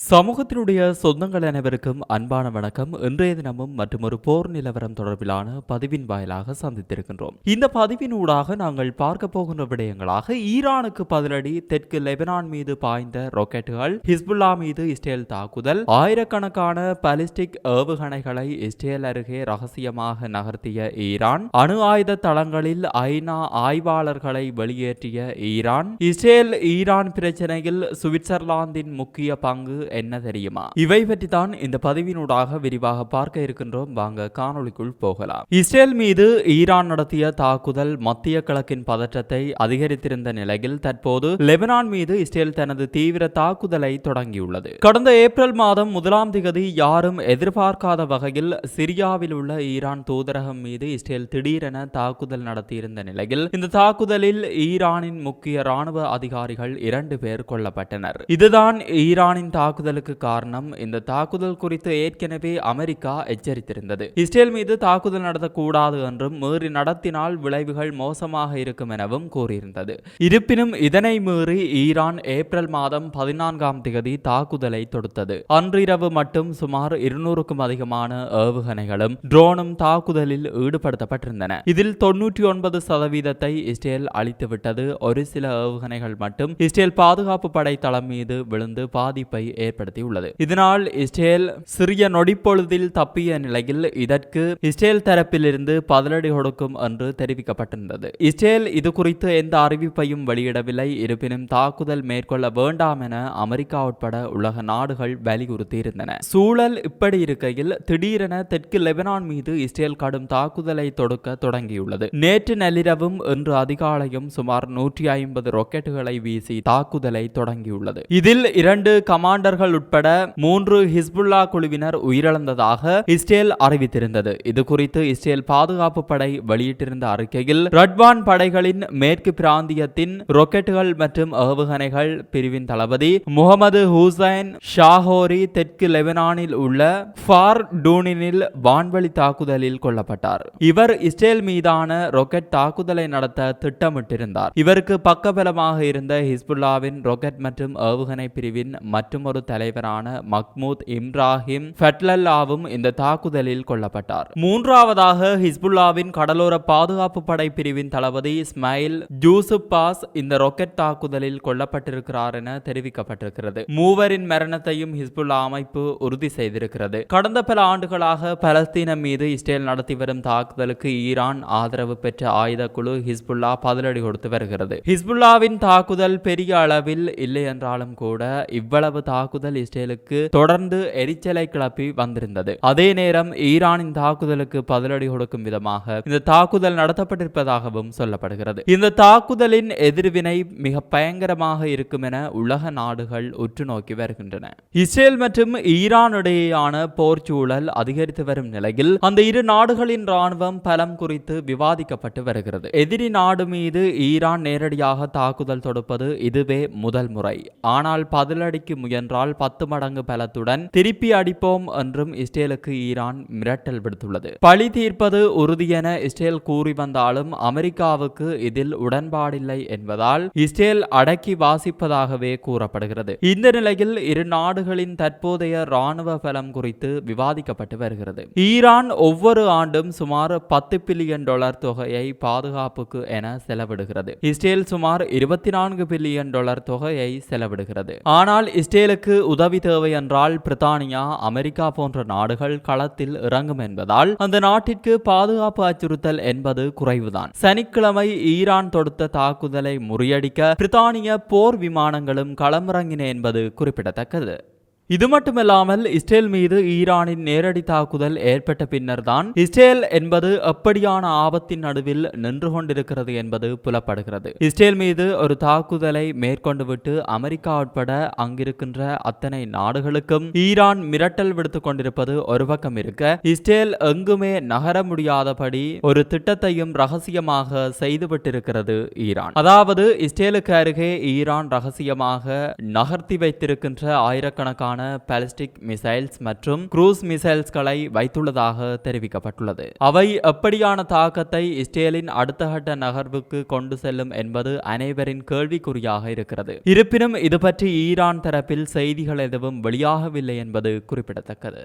சமூகத்தினுடைய சொந்தங்கள் அனைவருக்கும் அன்பான வணக்கம். இன்றைய தினமும் மற்றும் ஒரு போர் நிலவரம் தொடர்பிலான பதிவின் வாயிலாக சந்தித்திருக்கின்றோம். இந்த பதிவின் ஊடாக நாங்கள் பார்க்க போகின்ற விடயங்களாக ஈரானுக்கு பதிலடி தெற்கு லெபனான் மீது பாய்ந்த ராக்கெட்டுகள் ஹிஸ்புல்லா மீது இஸ்ரேல் தாக்குதல் ஆயிரக்கணக்கான பாலிஸ்டிக் ஏவுகணைகளை இஸ்ரேல் அருகே ரகசியமாக நகர்த்திய ஈரான் அணு ஆயுத தளங்களில் ஐநா ஆய்வாளர்களை வெளியேற்றிய ஈரான் இஸ்ரேல் ஈரான் பிரச்சனையில் சுவிட்சர்லாந்தின் முக்கிய பங்கு என்ன தெரியுமா? இவை பற்றி தான் இந்த பதிவினூடாக விரிவாக பார்க்க இருக்கின்றோம். வாங்க காணொளிக்குள் போகலாம். இஸ்ரேல் மீது ஈரான் நடத்திய தாக்குதல் மத்திய கிழக்கின் பதற்றத்தை அதிகரித்திருந்த நிலையில் தற்போது லெபனான் மீது இஸ்ரேல் தனது தீவிர தாக்குதலை தொடங்கியுள்ளது. கடந்த ஏப்ரல் மாதம் முதலாம் திகதி யாரும் எதிர்பார்க்காத வகையில் சிரியாவில் உள்ள ஈரான் தூதரகம் மீது இஸ்ரேல் திடீரென தாக்குதல் நடத்தியிருந்த நிலையில் இந்த தாக்குதலில் ஈரானின் முக்கிய ராணுவ அதிகாரிகள் இரண்டு பேர் கொல்லப்பட்டனர். இதுதான் ஈரானின் தாக்குதலுக்கு காரணம் இந்த தாக்குதல் குறித்து ஏற்கனவே அமெரிக்கா எச்சரித்திருந்தது. இஸ்ரேல் மீது தாக்குதல் நடத்தக்கூடாது என்றும் மீறி நடத்தினால் விளைவுகள் மோசமாக இருக்கும் எனவும் கூறியிருந்தது. இருப்பினும் இதனை மீறி ஈரான் ஏப்ரல் மாதம் பதினான்காம் தேதி தாக்குதலை தொடுத்தது. அன்றிரவு மட்டும் சுமார் இருநூறுக்கும் அதிகமான ஏவுகணைகளும் ட்ரோனும் தாக்குதலில் ஈடுபடுத்தப்பட்டிருந்தன. இதில் தொன்னூற்றி ஒன்பது சதவீதத்தை இஸ்ரேல் அளித்துவிட்டது ஒரு சில ஏவுகணைகள் மட்டும் இஸ்ரேல் பாதுகாப்பு படை தளம் மீது விழுந்து பாதிப்பை ஏற்படுத்தியுள்ளது. இதனால் இஸ்ரேல் சிறிய நொடிப்பொழுதில் தப்பிய நிலையில் இதற்கு இஸ்ரேல் தரப்பிலிருந்து பதிலடி கொடுக்கும் என்று தெரிவிக்கப்பட்டிருந்தது. இஸ்ரேல் இது குறித்து எந்த அறிவிப்பையும் வெளியிடவில்லை. இருப்பினும் தாக்குதல் மேற்கொள்ள வேண்டாம் என அமெரிக்கா உட்பட உலக நாடுகள் வலியுறுத்தியிருந்தன. சூழல் இப்படி இருக்கையில் திடீரென தெற்கு லெபனான் மீது இஸ்ரேல் கடும் தாக்குதலை தொடுக்க தொடங்கியுள்ளது. நேற்று நள்ளிரவும் இன்று அதிகாலையும் சுமார் நூற்றி ஐம்பது ராக்கெட்டுகளை வீசி தாக்குதலை தொடங்கியுள்ளது. இதில் இரண்டு கமாண்டர் தொண்டர்கள் உட்பட மூன்று ஹிஸ்புல்லா குழுவினர் உயிரிழந்ததாக இஸ்ரேல் அறிவித்திருந்தது. இதுகுறித்து இஸ்ரேல் பாதுகாப்பு படை வெளியிட்டிருந்த அறிக்கையில் ரட்வான் படைகளின் மேற்கு பிராந்தியத்தின் ராக்கெட்டுகள் மற்றும் ஏவுகணைகள் பிரிவின் தளபதி முகமது ஹூசைன் ஷாஹோரி தெற்கு லெபனானில் உள்ள ஃபார் டூனினில் வான்வழி தாக்குதலில் கொல்லப்பட்டார். இவர் இஸ்ரேல் மீதான ராக்கெட் தாக்குதலை நடத்த திட்டமிட்டிருந்தார். இவருக்கு பக்கபலமாக இருந்த ஹிஸ்புல்லாவின் ராக்கெட் மற்றும் ஏவுகணை பிரிவின் மற்றொரு தலைவரான மக்மூத் இம்ராஹிம் ஃபெட்லல்லாவும் இந்த தாக்குதலில் கொல்லப்பட்டார். மூன்றாவதாக ஹிஸ்புல்லாவின் கடலோர பாதுகாப்பு படை பிரிவின் தளபதி இஸ்மாயில் ஜூசுப் பாஸ் இந்த ராக்கெட் தாக்குதலில் கொல்லப்பட்டிருக்கிறார் என தெரிவிக்கப்பட்டிருக்கிறது. மூவரின் மரணத்தையும் ஹிஸ்புல்லா அமைப்பு உறுதி செய்திருக்கிறது. கடந்த பல ஆண்டுகளாக பலஸ்தீனம் மீது இஸ்ரேல் நடத்தி வரும் தாக்குதலுக்கு ஈரான் ஆதரவு பெற்ற ஆயுத குழு ஹிஸ்புல்லா பதிலடி கொடுத்து வருகிறது. ஹிஸ்புல்லாவின் தாக்குதல் பெரிய அளவில் இல்லை என்றாலும் கூட இவ்வளவு தாக்குதல் இஸ்ரேலுக்கு தொடர்ந்து எரிச்சலை கிளப்பி வந்திருந்தது. அதே நேரம் ஈரானின் தாக்குதலுக்கு பதிலடி கொடுக்கும் விதமாக இந்த தாக்குதல் நடத்தப்பட்டிருப்பதாகவும் சொல்லப்படுகிறது. இந்த தாக்குதலின் எதிர்வினை மிக பயங்கரமாக இருக்கும் என உலக நாடுகள் உற்று நோக்கி வருகின்றன. இஸ்ரேல் மற்றும் ஈரான் இடையேயான போர் சூழல் அதிகரித்து வரும் நிலையில் அந்த இரு நாடுகளின் ராணுவம் பலம் குறித்து விவாதிக்கப்பட்டு வருகிறது. எதிரி நாடு மீது ஈரான் நேரடியாக தாக்குதல் தொடுப்பது இதுவே முதல் முறை. ஆனால் பதிலடிக்கு முயன்றால் பத்து மடங்கு பலத்துடன் திருப்பி அடிப்போம் என்றும் இஸ்ரேலுக்கு ஈரான் மிரட்டல் விடுத்துள்ளது. பழி தீர்ப்பது உறுதியென இஸ்ரேல் கூறி வந்தாலும் அமெரிக்காவுக்கு இதில் உடன்பாடில்லை என்பதால் இஸ்ரேல் அடக்கி வாசிப்பதாகவே கூறப்படுகிறது. இந்த நிலையில் இரு நாடுகளின் தற்போதைய ராணுவ பலம் குறித்து விவாதிக்கப்பட்டு வருகிறது. ஈரான் ஒவ்வொரு ஆண்டும் சுமார் பத்து பில்லியன் டாலர் தொகையை பாதுகாப்புக்கு என செலவிடுகிறது. இஸ்ரேல் சுமார் இருபத்தி நான்கு பில்லியன் டாலர் தொகையை செலவிடுகிறது. ஆனால் இஸ்ரேலுக்கு உதவி தேவை என்றால் பிரித்தானியா அமெரிக்கா போன்ற நாடுகள் களத்தில் இறங்கும் என்பதால் அந்த நாட்டிற்கு பாதுகாப்பு அச்சுறுத்தல் என்பது குறைவுதான். சனிக்கிழமை ஈரான் தொடுத்த தாக்குதலை முறியடிக்க பிரித்தானிய போர் விமானங்களும் களமிறங்கின என்பது குறிப்பிடத்தக்கது. இது மட்டுமல்லாமல் இஸ்ரேல் மீது ஈரானின் நேரடி தாக்குதல் ஏற்பட்ட பின்னர்தான் இஸ்ரேல் என்பது எப்படியான ஆபத்தின் நடுவில் நின்று கொண்டிருக்கிறது என்பது புலப்படுகிறது. இஸ்ரேல் மீது ஒரு தாக்குதலை மேற்கொண்டு விட்டு அமெரிக்கா உட்பட அங்கிருக்கின்ற அத்தனை நாடுகளுக்கும் ஈரான் மிரட்டல் விடுத்துக் கொண்டிருப்பது ஒரு பக்கம் இருக்க இஸ்ரேல் எங்குமே நகர முடியாதபடி ஒரு திட்டத்தையும் ரகசியமாக செய்துவிட்டிருக்கிறது ஈரான். அதாவது இஸ்ரேலுக்கு அருகே ஈரான் ரகசியமாக நகர்த்தி வைத்திருக்கின்ற ஆயிரக்கணக்கான பாலிஸ்டிக் மிசைல்ஸ் மற்றும் குரூஸ் மிசைல்ஸ்களை வைத்துள்ளதாக தெரிவிக்கப்பட்டுள்ளது. அவை எப்படியான தாக்கத்தை இஸ்ரேலின் அடுத்த கட்ட நகர்வுக்கு கொண்டு செல்லும் என்பது அனைவரின் கேள்விக்குறியாக இருக்கிறது. இருப்பினும் இது பற்றி ஈரான் தரப்பில் செய்திகள் எதுவும் வெளியாகவில்லை என்பது குறிப்பிடத்தக்கது.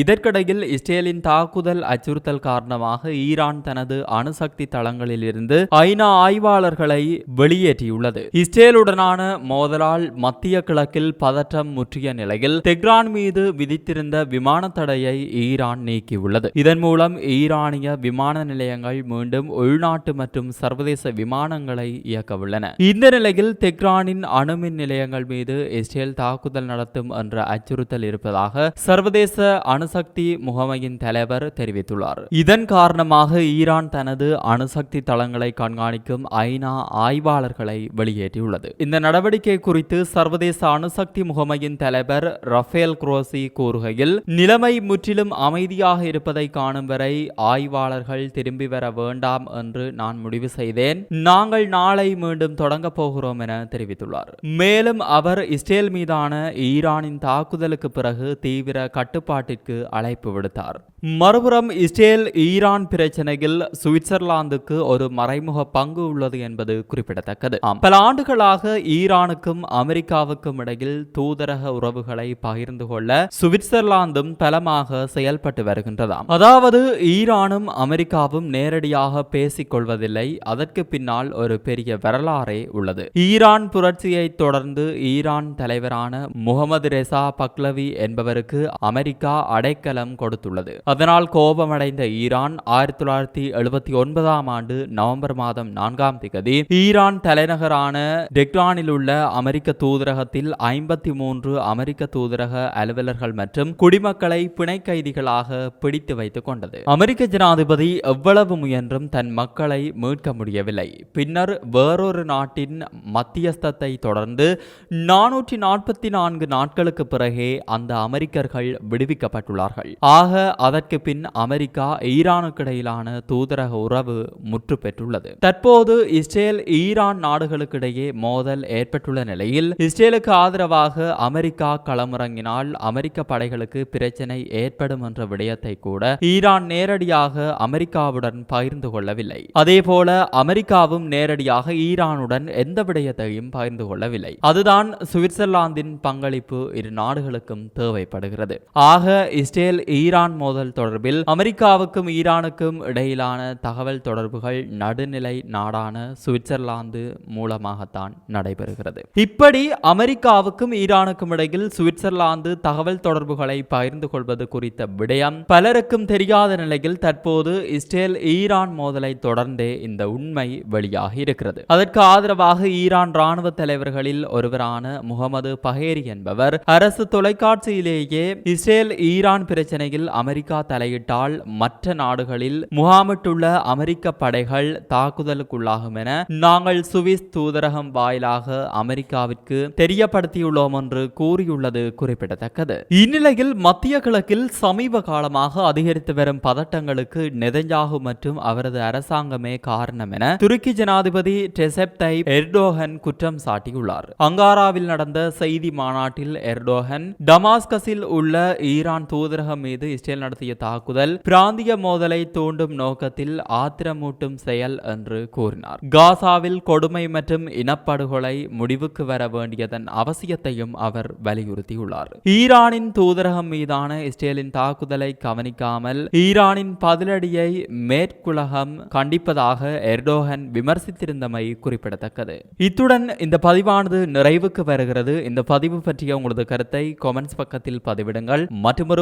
இதற்கிடையில் இஸ்ரேலின் தாக்குதல் அச்சுறுத்தல் காரணமாக ஈரான் தனது அணுசக்தி தளங்களிலிருந்து ஐநா ஆய்வாளர்களை வெளியேற்றியுள்ளது. இஸ்ரேலுடனான மோதலால் மத்திய கிழக்கில் பதற்றம் முற்றிய நிலையில் தெஹ்ரான் மீது விதித்திருந்த விமான தடையை ஈரான் நீக்கியுள்ளது. இதன் மூலம் ஈரானிய விமான நிலையங்கள் மீண்டும் உள்நாட்டு மற்றும் சர்வதேச விமானங்களை இயக்கவுள்ளன. இந்த நிலையில் தெஹ்ரானின் அணுமின் நிலையங்கள் மீது இஸ்ரேல் தாக்குதல் நடத்தும் என்ற அச்சுறுத்தல் இருப்பதாக சர்வதேச அணுசக்தி முகமையின் தலைவர் தெரிவித்துள்ளார். இதன் காரணமாக ஈரான் தனது அணுசக்தி தளங்களை கண்காணிக்கும் ஐநா ஆய்வாளர்களை வெளியேற்றியுள்ளது. இந்த நடவடிக்கை குறித்து சர்வதேச அணுசக்தி முகமையின் தலைவர் ரஃபேல் குரோசி கூறுகையில் நிலைமை முற்றிலும் அமைதியாக இருப்பதை காணும் வரை ஆய்வாளர்கள் திரும்பி வர வேண்டாம் என்று நான் முடிவு செய்தேன். நாங்கள் நாளை மீண்டும் தொடங்க போகிறோம் என தெரிவித்துள்ளார். மேலும் அவர் இஸ்ரேல் மீதான ஈரானின் தாக்குதலுக்கு பிறகு தீவிர கட்டுப்பாட்டிற்கு அழைப்பு விடுத்தார். மறுபுறம் இஸ்ரேல் ஈரான் பிரச்சனையில் சுவிட்சர்லாந்துக்கு ஒரு மறைமுக பங்கு உள்ளது என்பது குறிப்பிடத்தக்கது. பல ஆண்டுகளாக ஈரானுக்கும் அமெரிக்காவுக்கும் இடையில் தூதரக உறவுகளை பகிர்ந்து கொள்ள சுவிட்சர்லாந்தும் பலமாக செயல்பட்டு வருகின்றதாம். அதாவது ஈரானும் அமெரிக்காவும் நேரடியாக பேசிக் கொள்வதில்லை. அதற்கு பின்னால் ஒரு பெரிய வரலாறே உள்ளது. ஈரான் புரட்சியை தொடர்ந்து ஈரான் தலைவரான முகமது ரெசா பக்லவி என்பவருக்கு அமெரிக்கா அடைக்கலம் கொடுத்துள்ளது. அதனால் கோபமடைந்த ஈரான் ஆயிரத்தி தொள்ளாயிரத்தி எழுபத்தி ஒன்பதாம் ஆண்டு நவம்பர் மாதம் நான்காம் திகதி ஈரான் தலைநகரான டெக்ரானில் உள்ள அமெரிக்க தூதரகத்தில் ஐம்பத்தி மூன்று அமெரிக்க தூதரக அலுவலர்கள் மற்றும் குடிமக்களை பிணை கைதிகளாக பிடித்து வைத்துக் கொண்டது. அமெரிக்க ஜனாதிபதி எவ்வளவு முயன்றும் தன் மக்களை மீட்க முடியவில்லை. பின்னர் வேறொரு நாட்டின் மத்தியஸ்தத்தை தொடர்ந்து நானூற்றி நாற்பத்தி நான்கு நாட்களுக்கு பிறகே அந்த அமெரிக்கர்கள் விடுவிக்கப்பட்டுள்ளார்கள் ஆக அதற்கு பின் அமெரிக்கா ஈரானுக்கு இடையிலான தூதரக உறவு முற்று பெற்றுள்ளது. தற்போது இஸ்ரேல் ஈரான் நாடுகளுக்கிடையே மோதல் ஏற்பட்டுள்ள நிலையில் இஸ்ரேலுக்கு ஆதரவாக அமெரிக்கா களமிறங்கினால் அமெரிக்க படைகளுக்கு பிரச்சனை ஏற்படும் என்ற விடயத்தை கூட ஈரான் நேரடியாக அமெரிக்காவுடன் பகிர்ந்து கொள்ளவில்லை. அதேபோல அமெரிக்காவும் நேரடியாக ஈரானுடன் எந்த விடயத்தையும் பகிர்ந்து கொள்ளவில்லை. அதுதான் சுவிட்சர்லாந்தின் பங்களிப்பு இரு நாடுகளுக்கும் தேவைப்படுகிறது. ஆக இஸ்ரேல் ஈரான் மோதல் தொடர்பில் அமெரிக்காவுக்கும் ஈரானுக்கும் இடையிலான தகவல் தொடர்புகள் நடுநிலை நாடான சுவிட்சர்லாந்து மூலமாகத்தான் நடைபெறுகிறது. இப்படி அமெரிக்காவுக்கும் ஈரானுக்கும் இடையில் சுவிட்சர்லாந்து தகவல் தொடர்புகளை பகிர்ந்து கொள்வது குறித்த விடயம் பலருக்கும் தெரியாத நிலையில் தற்போது இஸ்ரேல் ஈரான் மோதலை தொடர்ந்தே இந்த உண்மை வெளியாகி இருக்கிறது. அதற்கு ஆதரவாக ஈரான் ராணுவ தலைவர்களில் ஒருவரான முகமது பஹேரி என்பவர் அரசு தொலைக்காட்சியிலேயே இஸ்ரேல் ஈரான் ஈரான் பிரச்சனையில் அமெரிக்கா தலையிட்டால் மற்ற நாடுகளில் முகாமிட்டுள்ள அமெரிக்க படைகள் தாக்குதலுக்குள்ளாகும் என நாங்கள் சுவிஸ் தூதரகம் வாயிலாக அமெரிக்காவிற்கு தெரியப்படுத்தியுள்ளோம் என்று கூறியுள்ளது குறிப்பிடத்தக்கது. இந்நிலையில் மத்திய கிழக்கில் சமீப காலமாக அதிகரித்து வரும் பதட்டங்களுக்கு நெதஞ்சாகு மற்றும் அவரது அரசாங்கமே காரணம் என துருக்கி ஜனாதிபதி டெசெப் தைப் எர்டோகன் குற்றம் சாட்டியுள்ளார். அங்காராவில் நடந்த செய்தி மாநாட்டில் எர்டோகன் டமாஸ்கஸில் உள்ள ஈரான் தூ தூதரகம் மீது இஸ்ரேல் நடத்திய தாக்குதல் பிராந்திய மோதலை தூண்டும் நோக்கத்தில் ஆத்திரமூட்டும் செயல் என்று கூறினார். காசாவில் கொடுமை மற்றும் இனப்படுகொலை முடிவுக்கு வர வேண்டியதன் அவசியத்தையும் அவர் வலியுறுத்தியுள்ளார். ஈரானின் தூதரகம் மீதான இஸ்ரேலின் தாக்குதலை கவனிக்காமல் ஈரானின் பதிலடியை மேற்குலகம் கண்டிப்பதாக எர்டோகன் விமர்சித்திருந்தமை குறிப்பிடத்தக்கது. இத்துடன் இந்த பதிவானது நிறைவுக்கு வருகிறது. இந்த பதிவு பற்றிய உங்களது கருத்தை கொமெண்ட்ஸ் பக்கத்தில் பதிவிடுங்கள். மற்றொரு